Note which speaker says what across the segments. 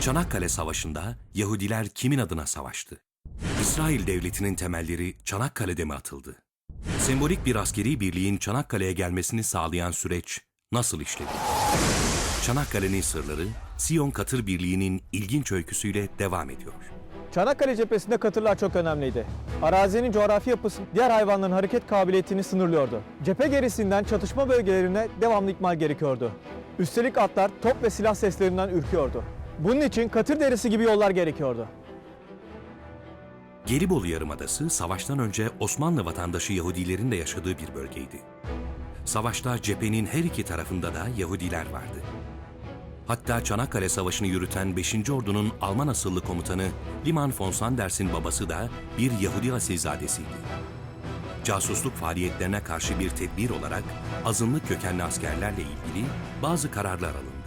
Speaker 1: Çanakkale Savaşı'nda Yahudiler kimin adına savaştı? İsrail Devleti'nin temelleri Çanakkale'de mi atıldı? Sembolik bir askeri birliğin Çanakkale'ye gelmesini sağlayan süreç nasıl işledi? Çanakkale'nin sırları Siyon Katır Birliği'nin ilginç öyküsüyle devam ediyor.
Speaker 2: Çanakkale cephesinde katırlar çok önemliydi. Arazinin coğrafi yapısı diğer hayvanların hareket kabiliyetini sınırlıyordu. Cephe gerisinden çatışma bölgelerine devamlı ikmal gerekiyordu. Üstelik atlar top ve silah seslerinden ürküyordu. Bunun için katır derisi gibi yollar gerekiyordu.
Speaker 1: Gelibolu Yarımadası savaştan önce Osmanlı vatandaşı Yahudilerin de yaşadığı bir bölgeydi. Savaşta cephenin her iki tarafında da Yahudiler vardı. Hatta Çanakkale Savaşı'nı yürüten 5. Ordu'nun Alman asıllı komutanı Liman von Sanders'in babası da bir Yahudi asilzadesiydi. Casusluk faaliyetlerine karşı bir tedbir olarak azınlık kökenli askerlerle ilgili bazı kararlar alındı.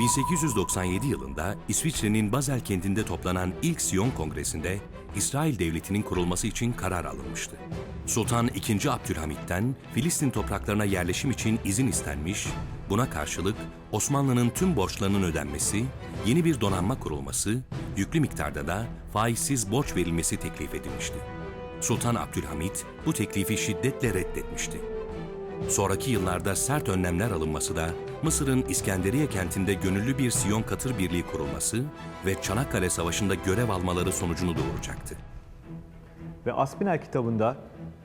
Speaker 1: ...1897 yılında İsviçre'nin Basel kentinde toplanan ilk Siyon Kongresi'nde İsrail Devleti'nin kurulması için karar alınmıştı. Sultan II. Abdülhamit'ten Filistin topraklarına yerleşim için izin istenmiş, buna karşılık Osmanlı'nın tüm borçlarının ödenmesi, yeni bir donanma kurulması, yüklü miktarda da faizsiz borç verilmesi teklif edilmişti. Sultan Abdülhamit bu teklifi şiddetle reddetmişti. Sonraki yıllarda sert önlemler alınması da Mısır'ın İskenderiye kentinde gönüllü bir Siyon Katır Birliği kurulması ve Çanakkale Savaşı'nda görev almaları sonucunu doğuracaktı.
Speaker 2: Ve Aspinal kitabında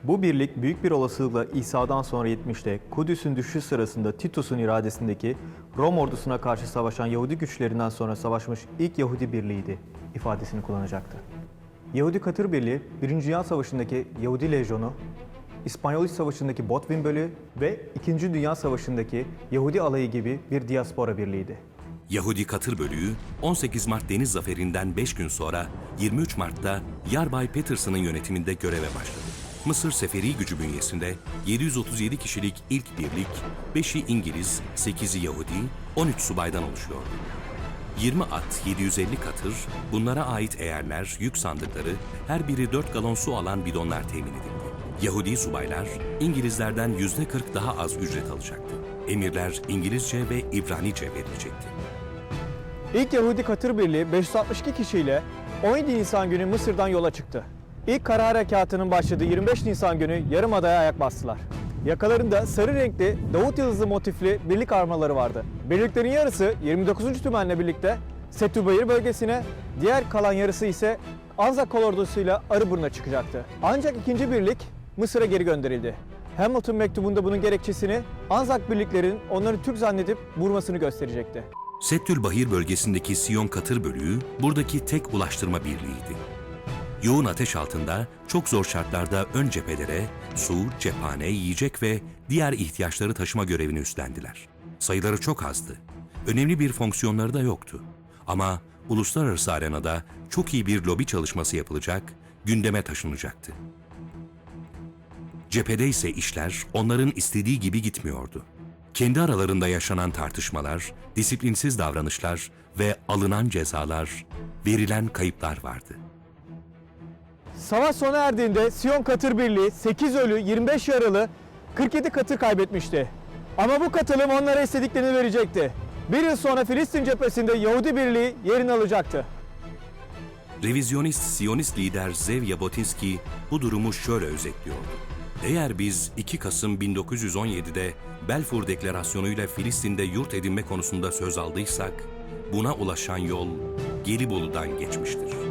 Speaker 2: bu birlik büyük bir olasılıkla İsa'dan sonra 70'te Kudüs'ün düşüşü sırasında Titus'un iradesindeki Rom ordusuna karşı savaşan Yahudi güçlerinden sonra savaşmış ilk Yahudi birliğiydi ifadesini kullanacaktı. Yahudi Katır Birliği, 1. Dünya Savaşı'ndaki Yahudi Lejyonu, İspanyol İç Savaşı'ndaki Botwin Bölüğü ve 2. Dünya Savaşı'ndaki Yahudi Alayı gibi bir diaspora birliğiydi.
Speaker 1: Yahudi Katır Bölüğü 18 Mart Deniz Zaferi'nden 5 gün sonra 23 Mart'ta Yarbay Peterson'ın yönetiminde göreve başladı. Mısır seferi gücü bünyesinde 737 kişilik ilk birlik, 5'i İngiliz, 8'i Yahudi, 13 subaydan oluşuyordu. 20 at, 750 katır, bunlara ait eğerler, yük sandıkları, her biri 4 galon su alan bidonlar temin edildi. Yahudi subaylar İngilizlerden %40 daha az ücret alacaktı. Emirler İngilizce ve İbranice verilecekti.
Speaker 2: İlk Yahudi Katır Birliği 562 kişiyle 17 Nisan günü Mısır'dan yola çıktı. İlk kara harekatının başladığı 25 Nisan günü Yarımada'ya ayak bastılar. Yakalarında sarı renkli Davut Yıldızı motifli birlik armaları vardı. Birliklerin yarısı 29. tümenle birlikte Setübayır bölgesine, diğer kalan yarısı ise Anzak kolordosuyla Arıburnu'na çıkacaktı. Ancak ikinci birlik Mısır'a geri gönderildi. Hamilton mektubunda bunun gerekçesini Anzak birliklerin onları Türk zannedip vurmasını gösterecekti.
Speaker 1: Settül Bahir bölgesindeki Siyon Katır Bölüğü buradaki tek ulaştırma birliğiydi. Yoğun ateş altında çok zor şartlarda ön cephelere su, cephane, yiyecek ve diğer ihtiyaçları taşıma görevini üstlendiler. Sayıları çok azdı. Önemli bir fonksiyonları da yoktu. Ama uluslararası arenada çok iyi bir lobi çalışması yapılacak, gündeme taşınacaktı. Cephede ise işler onların istediği gibi gitmiyordu. Kendi aralarında yaşanan tartışmalar, disiplinsiz davranışlar ve alınan cezalar, verilen kayıplar vardı.
Speaker 2: Savaş sona erdiğinde Siyon Katır Birliği 8 ölü, 25 yaralı, 47 katır kaybetmişti. Ama bu katılım onlara istediklerini verecekti. Bir yıl sonra Filistin cephesinde Yahudi Birliği yerini alacaktı.
Speaker 1: Revizyonist Siyonist lider Zev Jabotinsky bu durumu şöyle özetliyordu. Eğer biz 2 Kasım 1917'de Balfour Deklarasyonu ile Filistin'de yurt edinme konusunda söz aldıysak, buna ulaşan yol Gelibolu'dan geçmiştir.